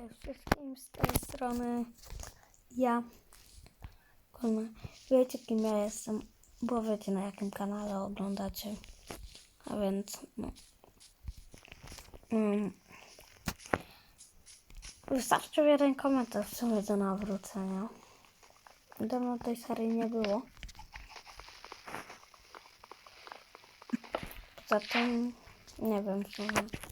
Cześć wszystkim z tej strony ja. Kurwa, wiecie kim ja jestem, bo wiecie na jakim kanale oglądacie. A więc no. Mm. Wystarczył jeden komentarz w sumie do nawrócenia. Dawno tej serii nie było. Poza tym nie wiem w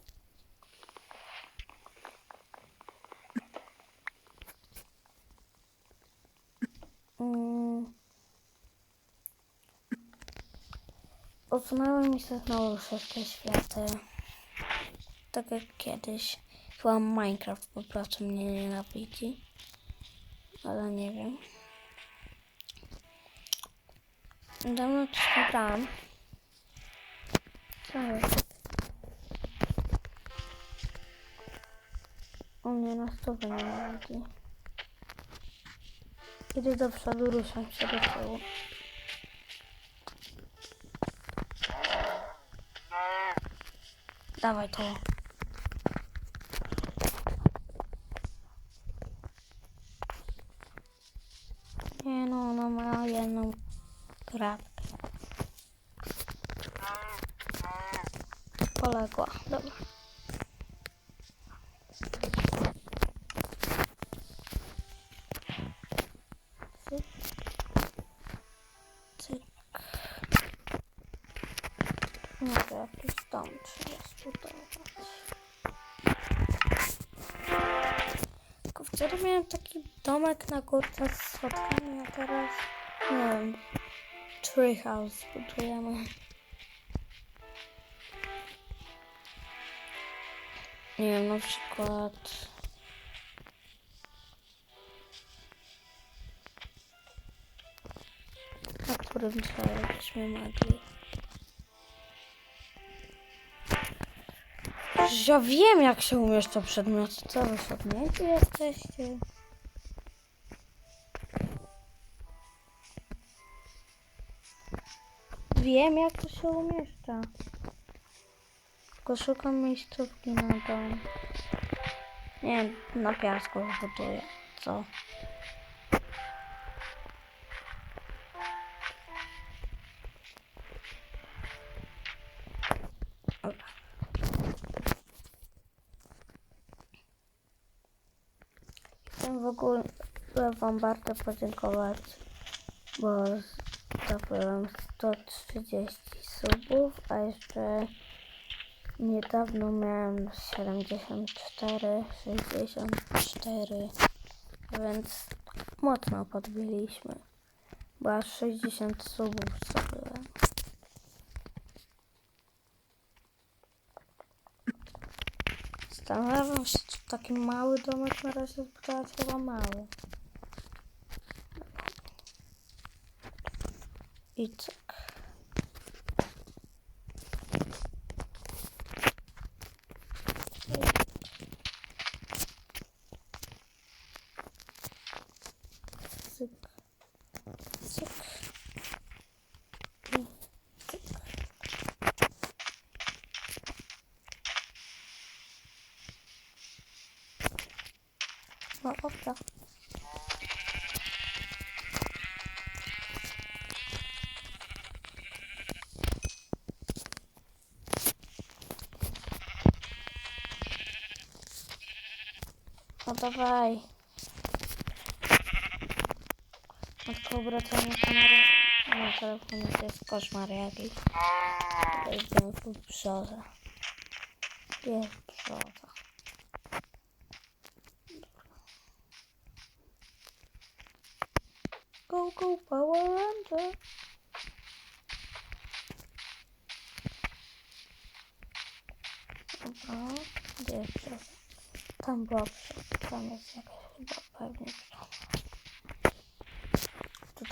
Usunęły mi się znowu wszystkie światy. Tak jak kiedyś. Chyba Minecraft po prostu mnie nienawidzi. Ale nie wiem. Dawno coś grałam. Co jest? U mnie na stówę nie nienawidzi. Idę do przodu, ruszam się do tyłu. Dawaj to. Nie no, ona ma jedną kratkę. Poległa, dobra. Domek na górce z schodkami, a teraz nie wiem. Treehouse zbudujemy. Nie wiem, na przykład... na którym byśmy mogli. Przecież Ja wiem, jak się umieszcza przedmiot. Co wy śmieci jesteście? Wiem, jak to się umieszcza. Tylko szukam miejscówki na dom. Nie na piasku zbuduję. Co? Chcę w ogóle Wam bardzo podziękować, bo zdobyłem 130 subów, a jeszcze niedawno miałem 74, 64, więc mocno podbiliśmy, bo aż 60 subów zdobyłem. Zastanawiam się, czy taki mały domek na razie zbudować chyba mały. I No dawaj. Matko, obracanie kamery. Na telefonie to jest koszmar jakiś. Wejdziemy tu brzoza. Jest brzoza.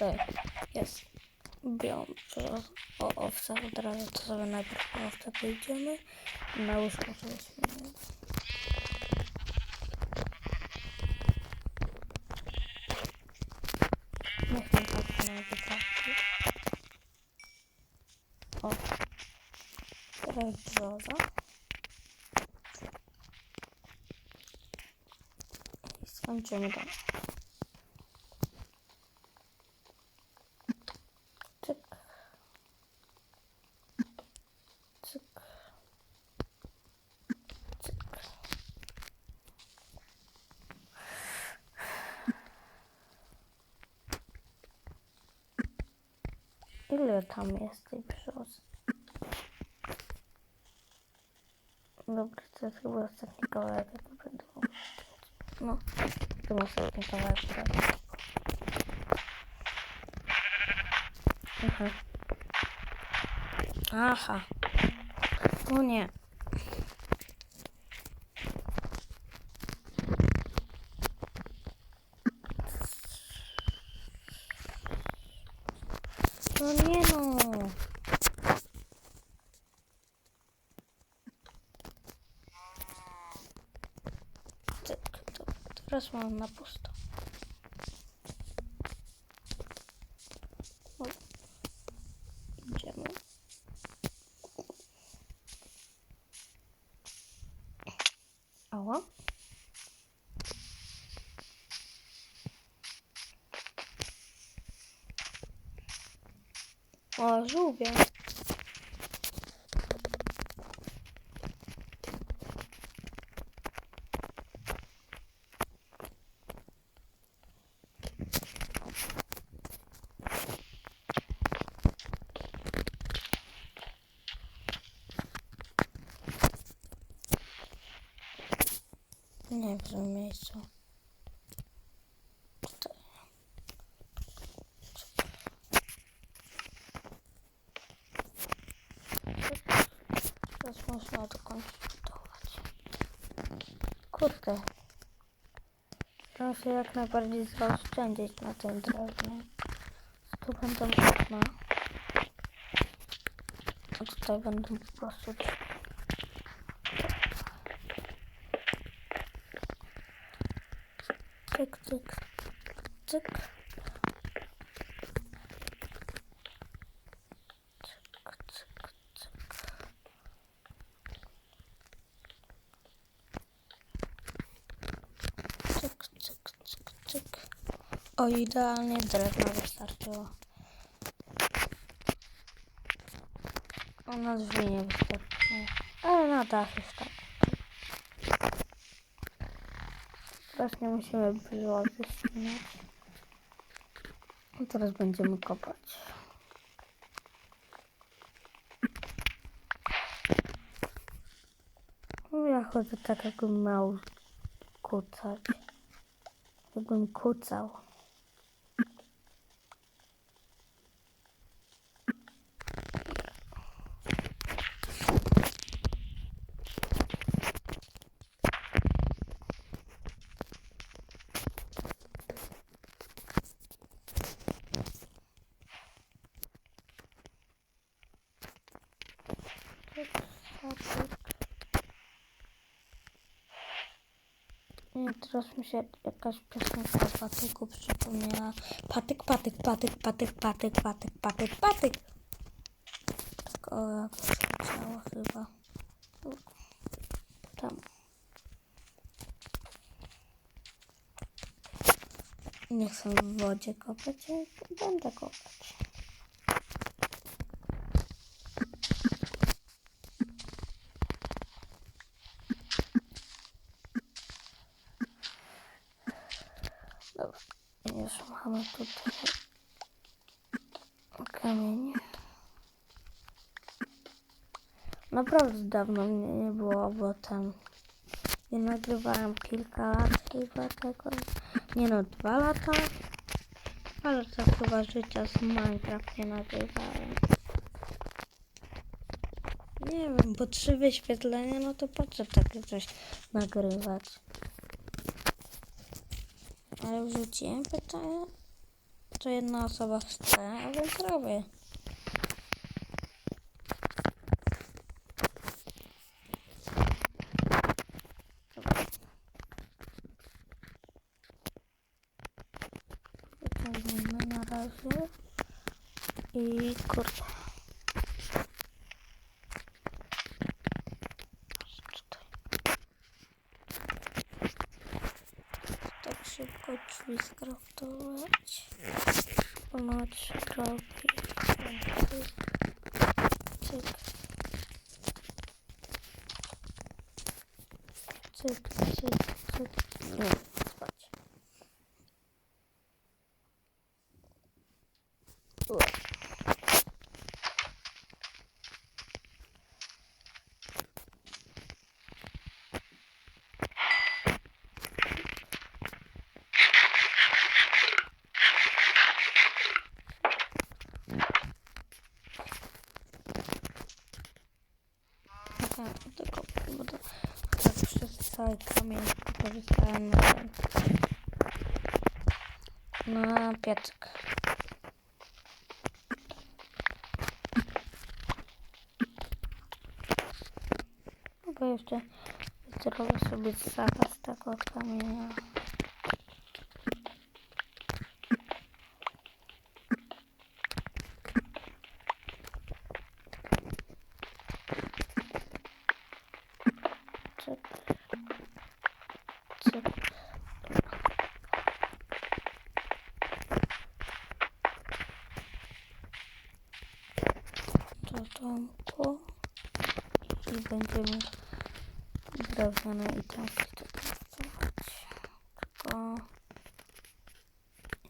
Tutaj jest brzoza. O, owca od razu, to sobie najpierw po owce pójdziemy. Na łóżko sobie śmieję. Niech patrzy na. O. Teraz brzoza. Kończymy to. Ile tam jest tej brzozy? Dobra, to jest chyba ostatni kawałek, jaki będę. No, to ostatni kawałek. tak. Aha. Aha. O nie. No nie no. Tak, to teraz mam na pusto. O. Idziemy. Ała. O, żółwie. Nie w tym miejscu. Teraz można konsultować. Kurde. Muszę się jak najbardziej zaoszczędzić na tym drewnie. Tu będą okna. A tutaj będą po prostu cyk, cyk, cyk. O, idealnie drewno wystarczyło. O, na drzwi nie wystarczyło. Ale na dach jest tak. Teraz nie musimy brzozy ścinać. No teraz będziemy kopać. Ja chodzę tak, jakbym miał kucać. Jakbym kucał. Patyk. I teraz mi się jakaś piosenka patyku przypomniała. Patyk, patyk, patyk, patyk, patyk, patyk, patyk, patyk. Tak o jakoś leciało chyba. Tam. Nie chcę w wodzie kopać, ale będę kopać. Dobra, już mamy tutaj kamień. Naprawdę dawno mnie nie było, bo tam nie nagrywałem kilka lat chyba tego. Nie no, dwa lata. Dwa lata chyba życia z Minecraft nie nagrywałem. Nie wiem, bo trzy wyświetlenia, no to po co takie coś nagrywać? Ale wrzuciłem pytanie, co jedna osoba chce, a więc robię. Wyciągnijmy na razie. I kurde. Minecraft aç. Onu aç. Craft. Cały kamień korzystałem na ten. Na piecyk. No bo jeszcze zrobię sobie saka z tego kamienia. Tam to. I będziemy drewniane i tak. Tylko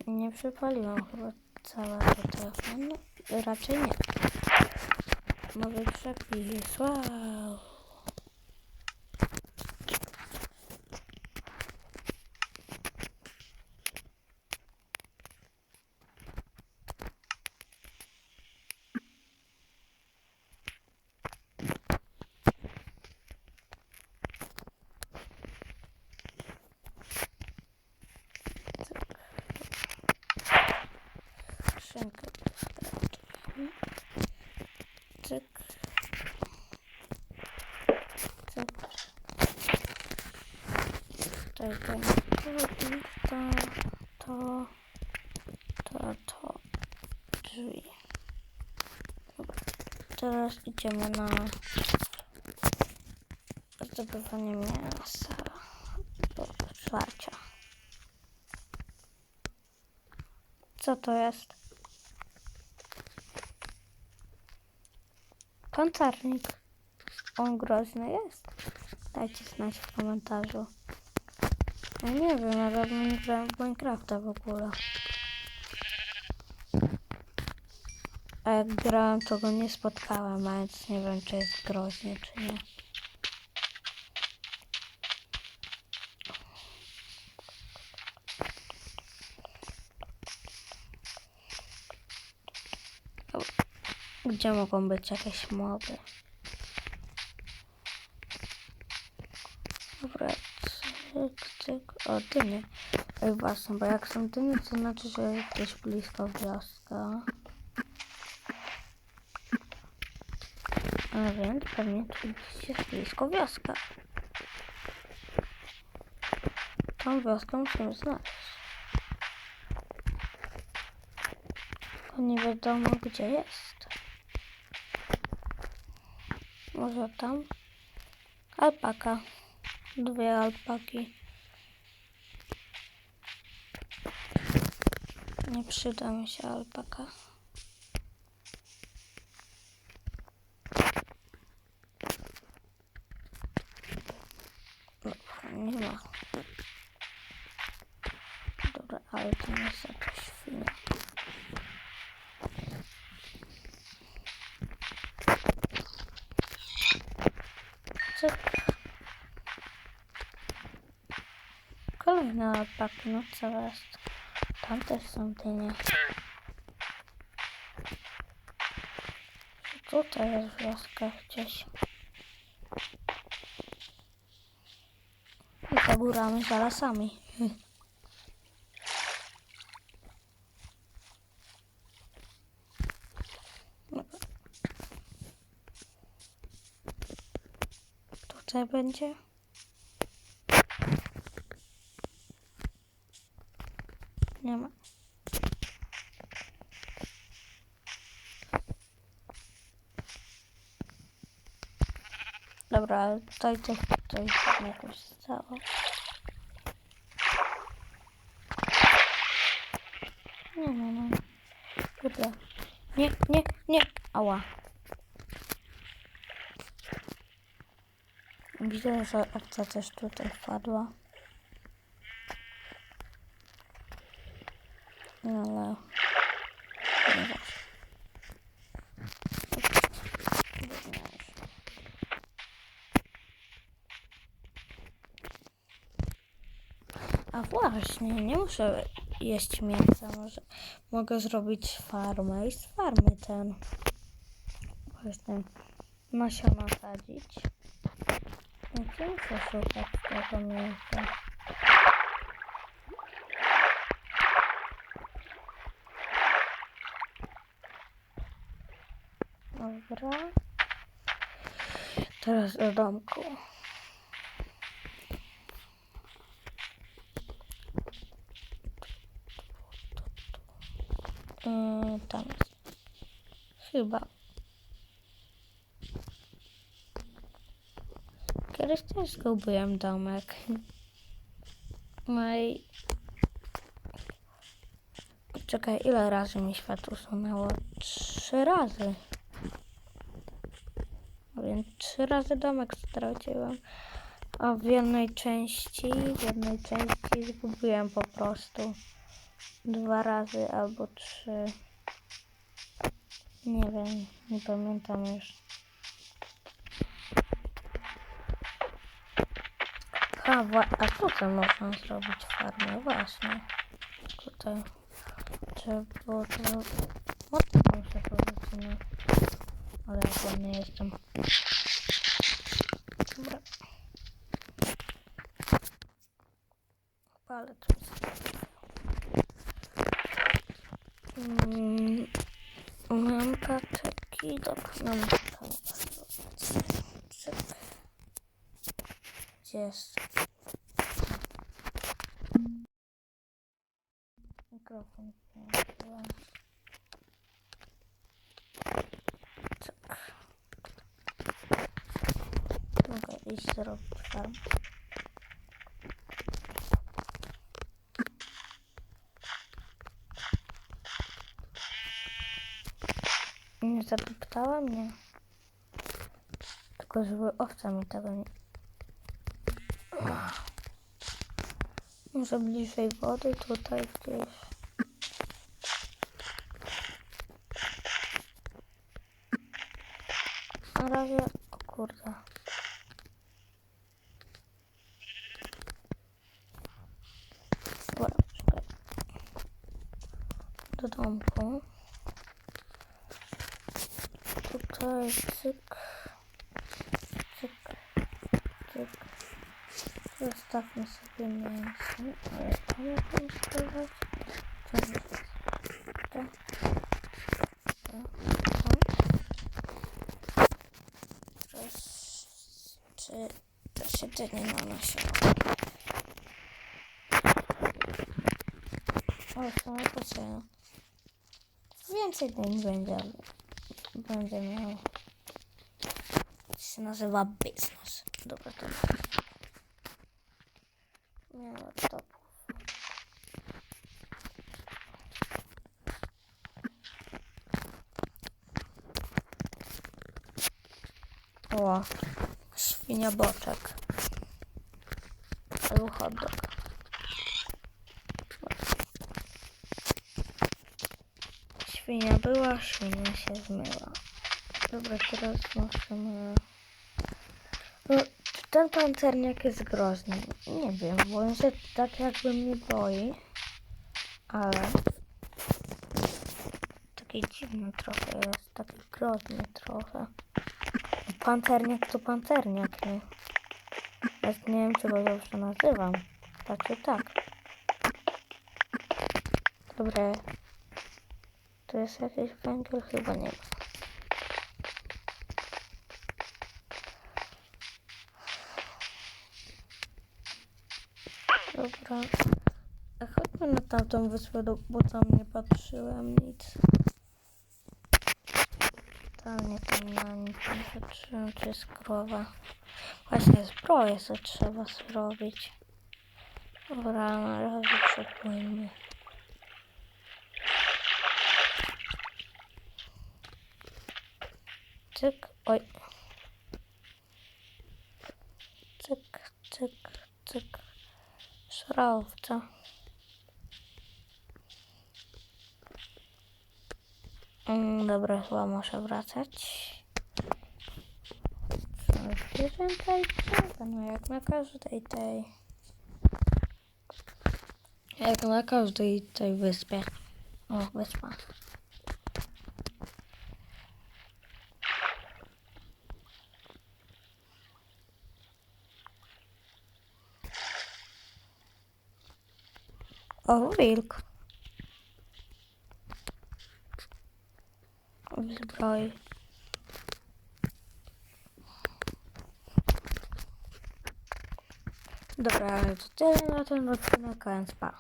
nie przypaliłam chyba całego telefonu. Raczej nie. Może przepis. Wow. Szynkę skraftujemy. Cyk. Cyk. To to, to, to, drzwi. Teraz idziemy na zdobywanie mięsa do żarcia. Co to jest? Pancernik. On groźny jest? Dajcie znać w komentarzu. Ja nie wiem, ja nie grałem w Minecrafta w ogóle. A jak grałem, to go nie spotkałem, więc nie wiem, czy jest groźny, czy nie. Gdzie mogą być jakieś moby? Dobra, cyk, cyk. O, dynie. Ej, właśnie, bo jak są dynie, to znaczy, że gdzieś blisko wioska. A więc pewnie tu gdzieś jest blisko wioska. Tą wioskę musimy znaleźć. Tylko nie wiadomo, gdzie jest. Może tam? Alpaka. Dwie alpaki. Nie przyda mi się alpaka. Dobra, nie ma. Dobra, ale to nie jest jakaś świnia. Cyk. No co jest? Tam też są dynie. Tutaj jest wioska gdzieś. I za górami, za lasami. Tutaj będzie. Dobra, tutaj coś, coś tam jakoś stało. Nie no, no. Kurde. Nie, nie, nie. Ała. Widzę, że owca też tutaj wpadła. No ale... właśnie, nie muszę jeść mięsa, może mogę zrobić farmę i z farmy ten właśnie nasiona sadzić. Więc nie muszę szukać tego mięsa. Dobra. Teraz do domku. Yy, tam jest. Chyba. Kiedyś też zgubiłem domek. No i... Czekaj, ile razy mi światło sunęło? Trzy razy. A więc trzy razy domek straciłem. A w jednej części, w jednej części zgubiłem po prostu dwa razy albo trzy. Nie wiem, nie pamiętam już. A, a tutaj można zrobić farmę, właśnie. Tutaj trzeba było to... Mocno się powiedzmy. Ale ja głodny jestem. Dobra. Palec mi Mm, Mam kaczeki, dobra, mam kaczeki. Gdzie jest? Mikrofon. Tak. Mogę iść zrobić. Nie zadeptałem? Nie. Tylko żeby owca mi tego nie... Może bliżej wody tutaj gdzieś. Na razie... O kurde. Dobra, czekaj. Do domku. Tutaj cyk, cyk, cyk. Zostawmy sobie mięso, ale to mogę schować. To jest to, to, to. Trzy, to się dyni na nasiona. O, w sumie po co? Więcej dyni będzie, ale będzie miał. To się nazywa biznes. Dobra, to miało to. O, świnia boczek. Albo hot. Świnia była, świnia się zmyła. Dobra, teraz musimy... No, ten pancerniak jest groźny? Nie wiem, bo on się tak jakby mnie boi. Ale... Taki dziwny trochę jest, taki groźny trochę. Pancerniak to pancerniak, nie? Nawet nie wiem, czy go dobrze nazywam. Tak czy tak. Dobra. To jest jakiś węgiel? Chyba nie ma. Dobra. A chodźmy na tamtą wyspę, bo tam nie patrzyłem nic. Tam nie tam na nic nie patrzyłem, czy jest krowa. Właśnie zbroję co trzeba zrobić. Dobra, na razie przepłyńmy. Cyk, oj. Cyk, cyk, cyk. Szraubca. Mm, dobra, chyba muszę wracać. Są zwierzęta i drzewa, no jak na każdej tej... Jak na każdej tej wyspie. O, wyspa. O, wilk. W zbroi. Dobra, to tyle na ten odcinek, więc pa.